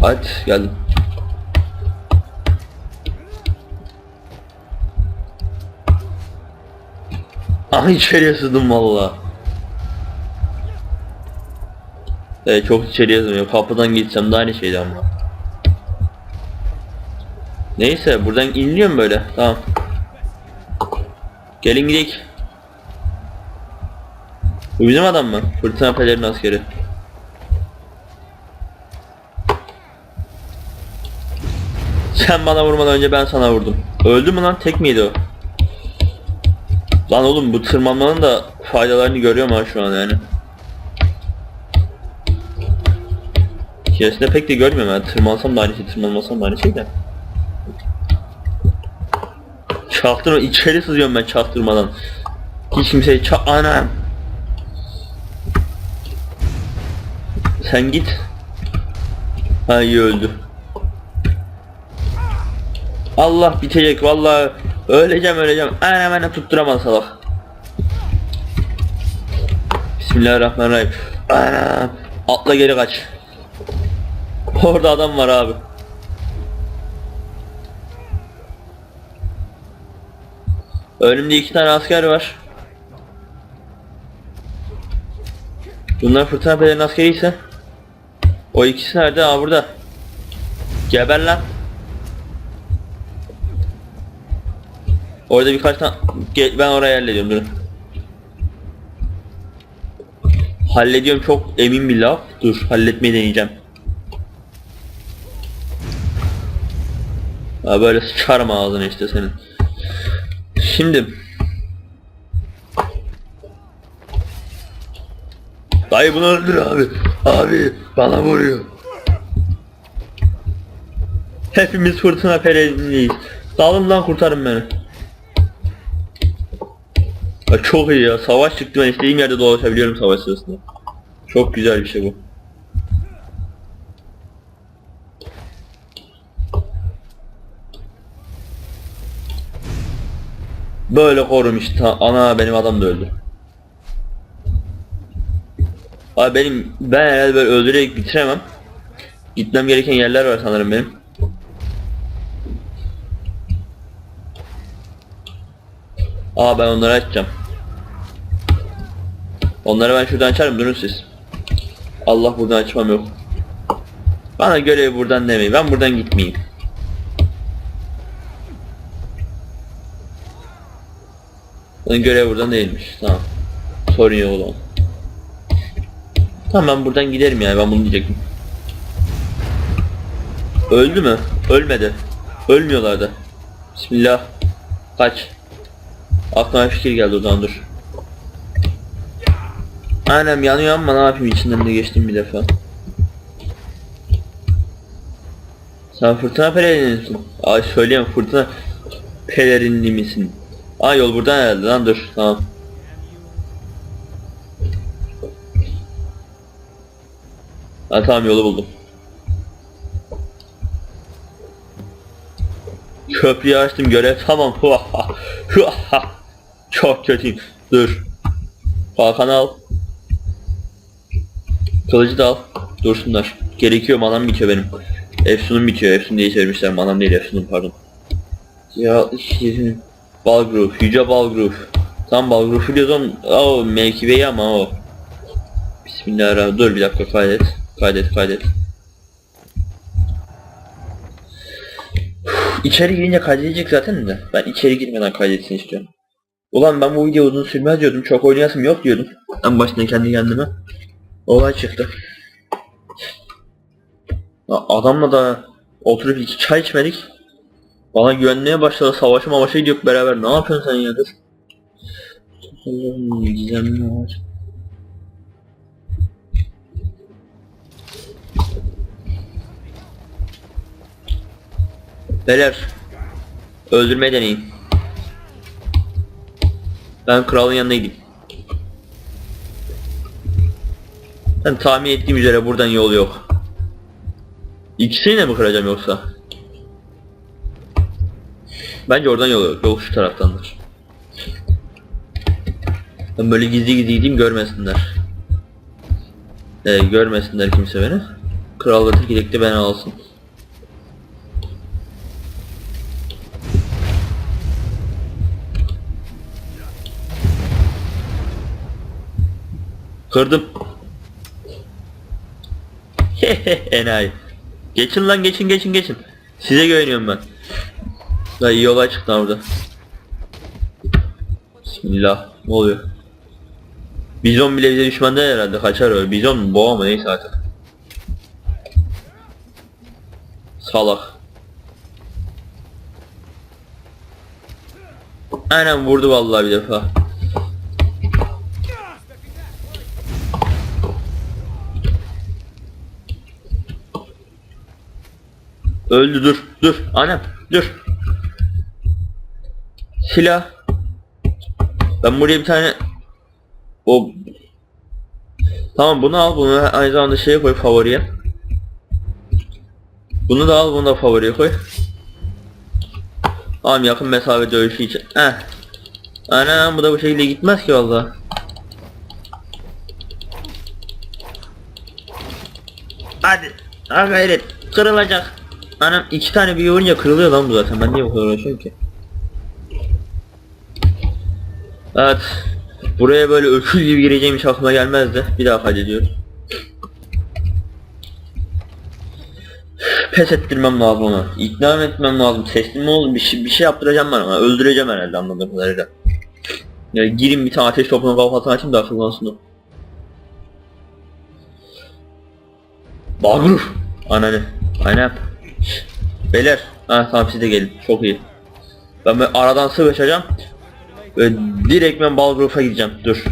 Hadi geldim. Aha içeriye sızdım valla. Evet çok içeriye sızdım. Kapıdan gitsem de aynı şeydi ama. Neyse buradan iniliyor mu böyle? Tamam. Gelin gidelim. Bu bizim adam mı? Fırtına pelerin askeri. Sen bana vurmadan önce ben sana vurdum. Öldü mü lan? Tek miydi o? Lan oğlum bu tırmanmanın da faydalarını görüyorum ha şu an yani. Hikayesinde pek de görmüyorum yani. Tırmansam da aynı şey, tırmanmasam da aynı şey de. Çaktırma, içeri sızıyorum ben çaktırmadan. Hiç kimseyi ça... Anam! Sen git. Ha iyi öldü. Allah bitecek vallahi öleceğim öleceğim. Anam anam tutturamaz salak. Bismillahirrahmanirrahim. Anam. Atla geri kaç. Orada adam var abi. Önümde iki tane asker var. Bunlar fırtına pelerin askeri ise o ikisi nerede? Aa burada. Geber lan. Orada birkaç tane ben orayı hallediyorum durun. Hallediyorum çok emin bir laf. Dur halletmeyi deneyeceğim. Ha böyle sıçarım ağzına işte senin. Şimdi Dayı bunu öldür abi. Abi bana vuruyor. Hepimiz fırtına pelerinliyiz. Dalımdan kurtarın beni. Çok iyi ya. Savaş çıktı ben istediğim yerde dolaşabiliyorum savaş sırasında. Çok güzel bir şey bu. Böyle korum işte. Ana benim adam da öldü. Abi benim ben herhalde böyle öldürerek bitiremem. Gitmem gereken yerler var sanırım benim. Aa ben onları açacağım. Onları ben şuradan açarım durun siz. Allah buradan açmam yok. Bana görevi buradan demeyin. Ben buradan gitmeyeyim. Onun görevi buradan değilmiş. Tamam. Sorun yok o zaman. Tamam ben buradan giderim yani ben bunu diyecektim. Öldü mü? Ölmedi. Ölmüyorlar da. Bismillah. Kaç. Aklıma fikir geldi o dur. Annem yanıyor ama ne yapayım içinden de geçtim bir defa. Sen fırtına pelerinli misin? Ay söyleyeyim fırtına pelerinli misin? Aa yol buradan herhalde lan dur tamam. Ha tamam yolu buldum. Köprüyü açtım görev tamam. Çok kötüyüm. Dur. Kalkanı al. Kılıcı da al. Dursunlar. Gerekiyor manam bitiyor benim. Efsun'um bitiyor. Efsun diye çevirmişler. Manam değil Efsun'um pardon. Ya şirin. Balgrove. Yüce Balgrove. Tam Balgrove biliyoruz o mevkibeyi ama o. Bismillahirrahmanirrahim. Dur bir dakika kaydet. Kaydet kaydet. İçeri girince kaydedecek zaten de. Ben içeri girmeden kaydetsin istiyorum. Ulan ben bu video uzun sürmez diyordum. Çok oynayasım yok diyordum. En başında kendi kendime. Olay çıktı. Adamla da oturup iki çay içmedik. Bana güvenmeye başladı. Savaşa mavaşa gidiyor beraber. Ne yapıyorsun sen ya kız? Allah'ım gizemli var. Beyler öldürmeye deneyin. Ben kralın yanına gideyim. Ben tahmin ettiğim üzere buradan yol yok. İkisini de mi kıracağım yoksa? Bence oradan yol yok. Yol şu taraftandır. Ben böyle gizli gizli gideyim görmesinler. Ee, görmesinler kimse beni. Krallığı tekidekte beni alsın. Kırdım. Enayi. Geçin lan geçin geçin geçin. Size güveniyorum ben. Da iyi olay çıktı orada. Bismillah. Ne oluyor? Bizon bile bize düşman değil herhalde. Kaçar öyle. Bizon mu? Boğa mı? Neyse artık. Salak. Aynen vurdu vallahi bir defa. Öldü dur dur anam dur. Silah. Ben buraya bir tane o Tamam bunu al bunu aynı zamanda şeye koy favoriye. Bunu da al bunu da favoriye koy. Tamam yakın mesafe dövüşü için. Heh. Anam bu da bu şekilde gitmez ki valla. Hadi. Ha gayret. Kırılacak. Anam iki tane bir vurunca kırılıyor lan bu zaten. Ben niye bu kadar uğraşıyorum ki? Evet. Buraya böyle öküz gibi gireceğim hiç aklıma gelmezdi. Bir daha kaydediyorum. Pes ettirmem lazım onu. İkna etmem lazım. Teslim oğlum? Bir şey, bir şey yaptıracağım ben ona. Öldüreceğim herhalde anladığım kadarıyla. Ya gireyim bir tane ateş topunu kafasına açayım da akıllansın o. Bağırır. Ananı. Aynen. Beyler. Ha tamam siz de gelin. Çok iyi. Ben böyle aradan sıvışacağım. Ve direkt ben Balgruf'a gideceğim. Dur.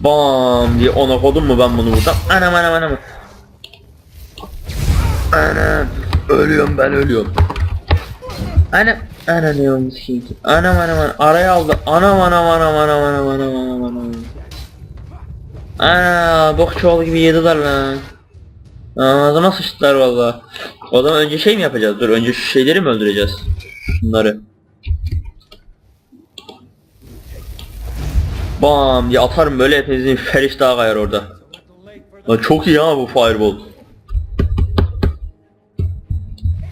Bam diye ona kodum mu ben bunu buradan? Anam anam anam. Anam. Ölüyorum ben ölüyorum. Anam. Anam olmuş ki? Anam anam anam. Araya aldı. Anam anam anam anam anam anam anam anam. Ana bok çuvalı gibi yediler lan. Ağzıma sıçtılar valla. O zaman önce şey mi yapacağız? Dur önce şu şeyleri mi öldüreceğiz? Şunları. Bam diye atarım böyle hepinizin feriş daha kayar orada. Lan çok iyi ha bu fireball.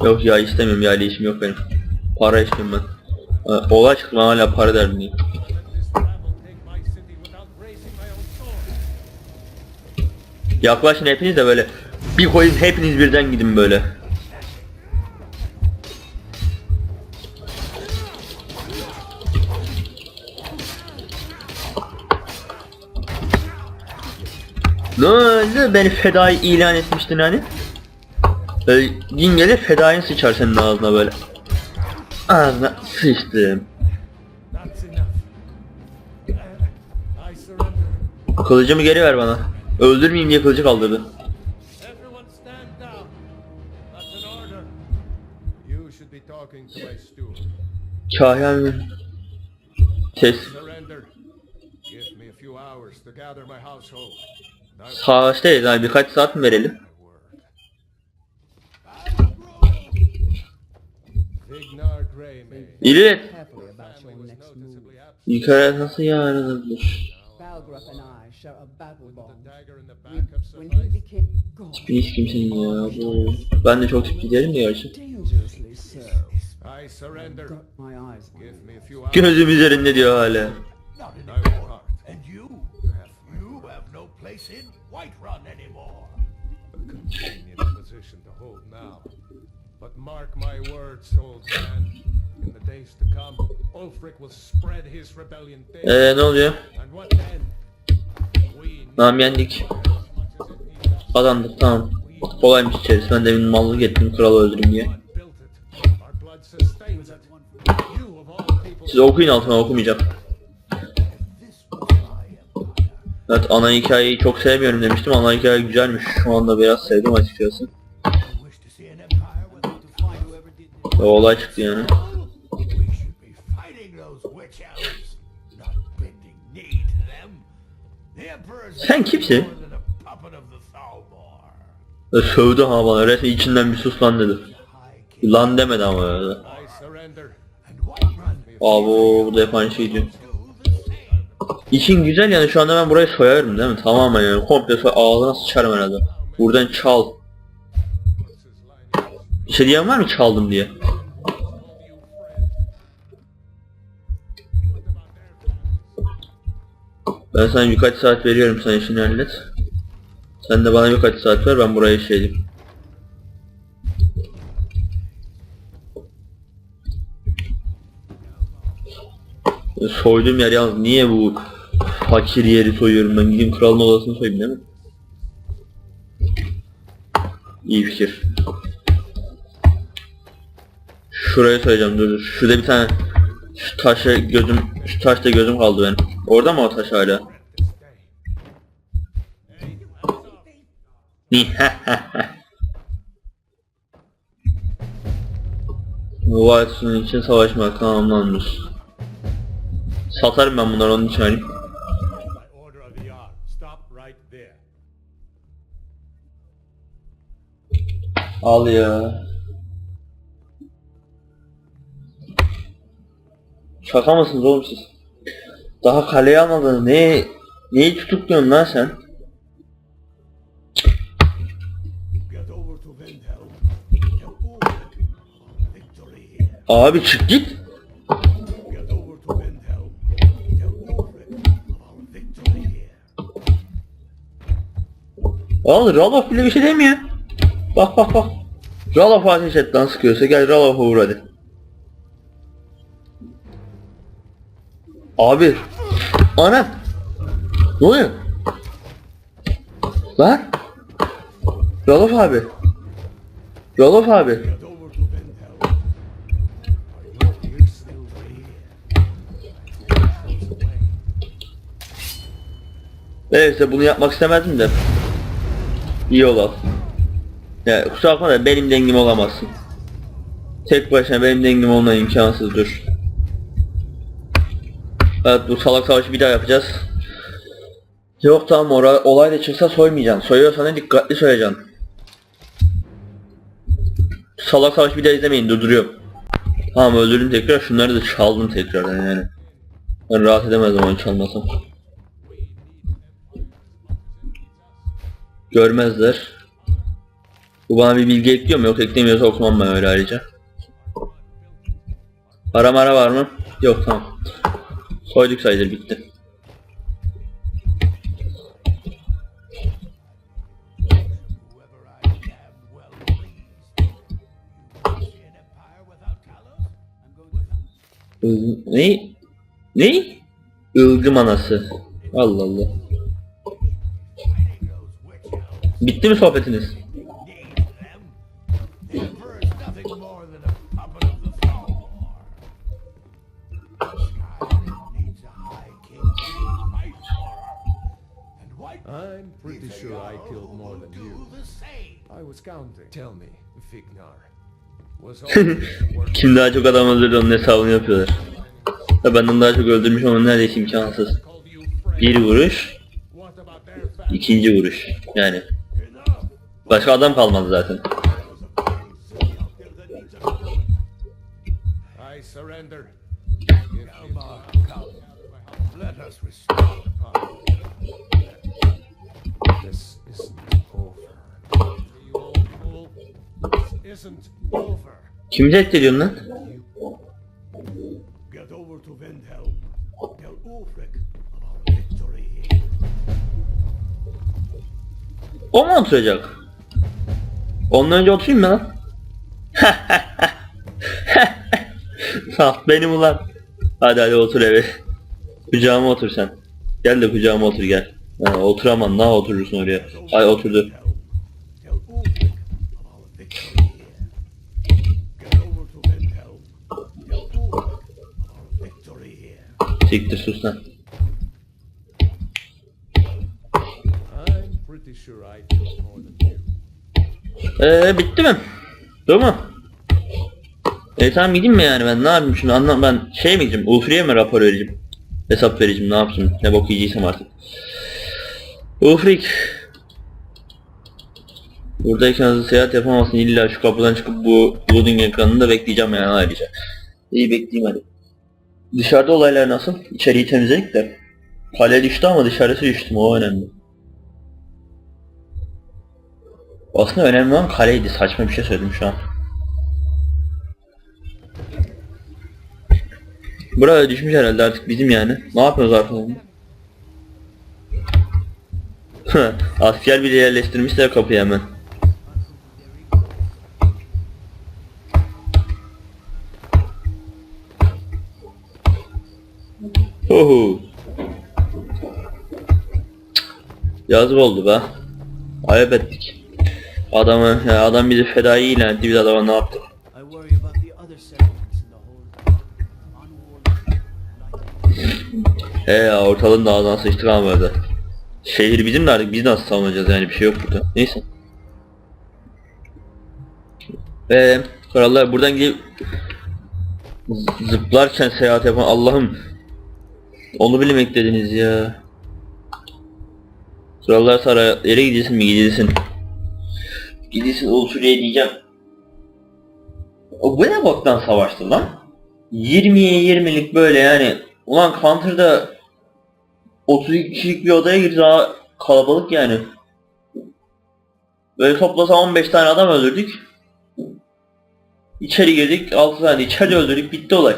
Yok ya istemiyorum ya işim yok benim. Para istiyorum ben. Olay çıktı hala para derdindeyim. Yaklaşın hepiniz de böyle bir koyun hepiniz birden gidin böyle. Ne oldu? Beni fedai ilan etmiştin hani? Böyle gün gelir fedain sıçar senin ağzına böyle. Ağzına sıçtım. Kılıcımı geri ver bana. Öldürmeyeyim diye kılıcı kaldırdı. Mi? Ses. Savaştayız abi birkaç saat mi verelim? İlet. Yukarı nasıl yarınılır? Balgruff and I share a battle The bond. dagger in the When, back have when he sufficed. became God, Hiç kimsenin ya bu. Ben de çok tip giderim de gerçi. dangerously so, I surrender. got my eyes on Give you. me a few hours. Gözüm üzerinde diyor hala. But mark my words, old man. In the days to come, Ulfric will spread his rebellion thin. Eee ne oluyor? And what then? Tamam yendik. Kazandık tamam. Kolaymış içerisi. Ben de bir mallık ettim kralı öldüreyim diye. Siz okuyun altına okumayacağım. Evet ana hikayeyi çok sevmiyorum demiştim. Ana hikaye güzelmiş. Şu anda biraz sevdim açıkçası. I wish to see Thalmor. Ve sövdü ha bana. Resmen içinden bir sus lan dedi. Lan demedi ama öyle. I surrender. and Whiterun Abo bu da hep aynı şey diyor. İşin güzel yani şu anda ben burayı soyarım değil mi? Tamamen yani komple soy ağzına sıçarım herhalde. Buradan çal. Bir şey diyen var mı çaldım diye? Ben sana birkaç saat veriyorum sen işini hallet. Sen de bana birkaç saat ver ben burayı şey edeyim. Soyduğum yer yalnız niye bu fakir yeri soyuyorum ben gideyim kralın odasını soyayım değil mi? İyi fikir. Şuraya soyacağım dur dur. Şurada bir tane şu taşa gözüm şu taşta gözüm kaldı benim. Orada mı o taş hala? Watson için savaşmak tamamlanmış. Satarım ben bunları onun için there. Al ya. Şaka mısınız oğlum siz? Daha kaleye almadın. Ne neyi tutukluyorsun lan sen? Abi çık git. Al Ralof bile bir şey demiyor. Bak bak bak. Ralof ateş et lan sıkıyorsa gel Ralof'a vur hadi. Abi. Ana. Ne oluyor? Lan. Ralof abi. Ralof abi. Neyse bunu yapmak istemezdim de. İyi olalım. Ya kusura bakma da benim dengim olamazsın. Tek başına benim dengim olma imkansızdır. Evet bu salak savaşı bir daha yapacağız. Yok tamam ora, olay da çıksa soymayacaksın. Soyuyorsan da dikkatli soyacaksın. Salak savaşı bir daha izlemeyin durduruyorum. Tamam öldürdüm tekrar şunları da çaldım tekrardan yani. Ben rahat edemezdim onu çalmasam. Görmezler. Bu bana bir bilgi ekliyor mu? Yok eklemiyorsa okumam ben öyle ayrıca. Para mara var mı? Yok tamam. Soyduk sayılır bitti. Il- Ne? Ne? Ilgım anası. Allah Allah. Bitti mi sohbetiniz? I'm pretty sure I killed more than you. I was counting. Tell me, Vignar. Kim daha çok adam öldürdü onun hesabını yapıyorlar. Ya benden daha çok öldürmüş ama neredeyse imkansız. Bir vuruş, ikinci vuruş. Yani başka adam kalmadı zaten. I surrender. Let us restore Kimi tehdit ediyorsun lan? O mu oturacak? Ondan önce oturayım mı lan? Saf benim ulan. Hadi hadi otur eve. Kucağıma otur sen. Gel de kucağıma otur gel. Ha, oturamam daha oturursun oraya. Ay oturdu. Siktir sus lan. Eee bitti mi? Değil mi? E tamam gideyim mi yani ben ne yapayım şimdi anlam ben şey mi gideceğim Ulfri'ye mi rapor vereceğim? Hesap vereceğim ne yapayım ne bok yiyeceksem artık. Ulfrik. Buradayken hızlı seyahat yapamazsın illa şu kapıdan çıkıp bu loading ekranında bekleyeceğim yani ayrıca. İyi bekleyeyim hadi. Dışarıda olaylar nasıl? İçeriği temizledik de. Kale düştü ama dışarısı düştü o önemli. Aslında önemli olan kaleydi. Saçma bir şey söyledim şu an. Buraya düşmüş herhalde artık bizim yani. Ne yapıyoruz arkadan? Asker bile yerleştirmişler kapıyı hemen. Yazık oldu be. Ayıp ettik. Adamı, ya adam bizi fedai ilan etti biz adama ne yaptık? He ya ortalığın da ağzına sıçtık ama böyle. Şehir bizim de artık biz nasıl savunacağız yani bir şey yok burada. Neyse. Eee krallar buradan gidip zıplarken seyahat yapan Allah'ım onu bile mi eklediniz ya? Krallar saraya yere gidilsin mi gidilsin? Gidilsin Ulfuri'ye diyeceğim. O bu ne boktan savaştı lan? 20'ye 20'lik böyle yani. Ulan Counter'da 32 kişilik bir odaya girdi daha kalabalık yani. Böyle toplasa 15 tane adam öldürdük. İçeri girdik 6 tane içeri öldürdük bitti olay.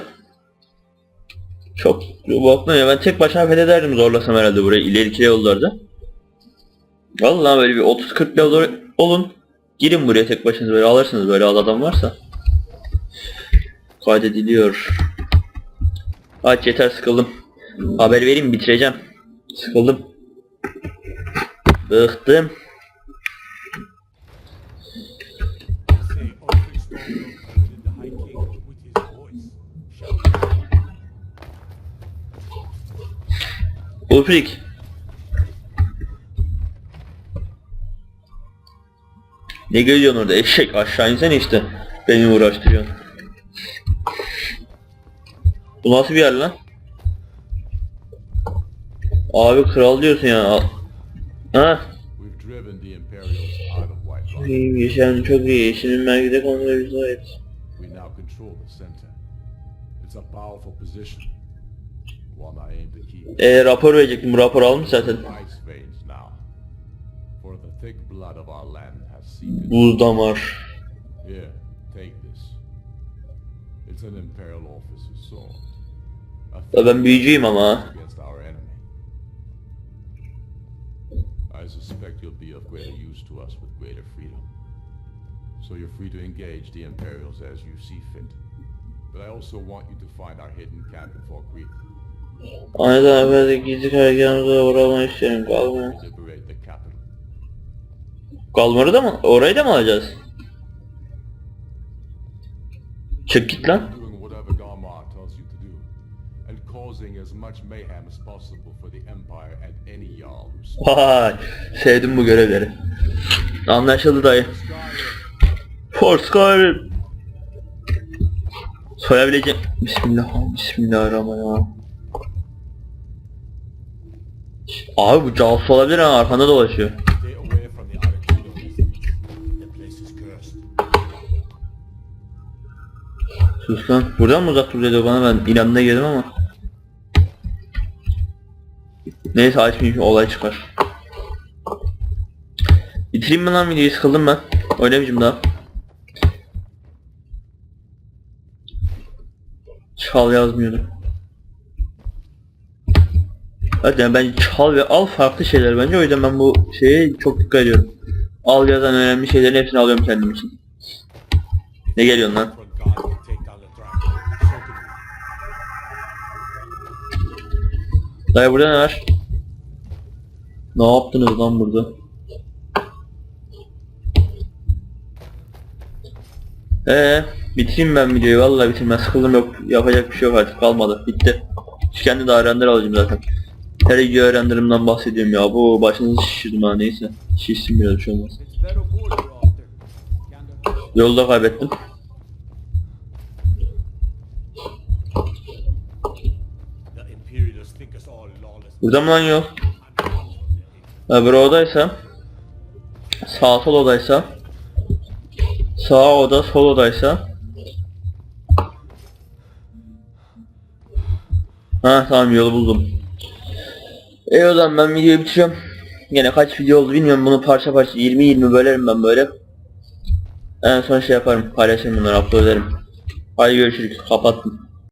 Çok bakma ya ben tek başına fethederdim zorlasam herhalde burayı ileriki yollarda. Vallahi böyle bir 30-40 level olun. Girin buraya tek başınıza böyle alırsınız böyle az adam varsa. Kaydediliyor. Aç yeter sıkıldım. Haber vereyim bitireceğim. Sıkıldım. Bıktım. Ulfric Ne geliyorsun orada eşek aşağı insene işte. Beni uğraştırıyorsun. Bu nasıl bir yer lan? Abi kral diyorsun ya. Ha? We've driven the Imperials out of White Rock. İyi yaşam çok iyi. İşinin merkeze to keep. E rapor verecektim. Bu rapor almış zaten. Buz damar. Here, take this. It's an Imperial officer's sword. A Ya ben büyücüyüm ama. against our enemy. I suspect you'll be of greater use to us with greater freedom. So you're free to engage the Imperials as you see fit. But I also want you to find our hidden camp in Fall Creek. Aynı zamanda gizli karargahımıza uğramayı istiyorum. Kalmıyor. Liberate the capital. Kalmarı da mı? Orayı da mı alacağız? Çık git lan. Vay, sevdim bu görevleri. Anlaşıldı dayı. For Skyrim. Soyabileceğim. Bismillah, Bismillahirrahmanirrahim. Abi bu casus olabilir ha arkanda dolaşıyor. Sus lan. Buradan mı uzak dur dedi bana ben inanına girdim ama. Neyse açmayayım olay çıkar. Bitireyim mi lan videoyu sıkıldım ben. Oynamayacağım daha. Çal yazmıyordu. Hadi yani ben çal ve al farklı şeyler bence o yüzden ben bu şeye çok dikkat ediyorum. Al yazan önemli şeylerin hepsini alıyorum kendim için. Ne geliyorsun lan? Dayı burada ne var? Ne yaptınız lan burada? Ee, bitireyim ben videoyu vallahi bitirmez sıkıldım yok yapacak bir şey yok artık kalmadı bitti. Şu kendi daha render alacağım zaten. Her video renderimden bahsediyorum ya bu başınızı şişirdim ha neyse. Şişsin biraz bir şey. Yolda kaybettim. Burada mı lan yol? Öbür odaysa sağ sol odaysa sağ oda sol odaysa Ha tamam yolu buldum. E o zaman ben videoyu bitiriyorum. Yine kaç video oldu bilmiyorum bunu parça parça 20-20 bölerim ben böyle. En son şey yaparım paylaşırım bunları upload ederim. Hadi görüşürüz kapattım.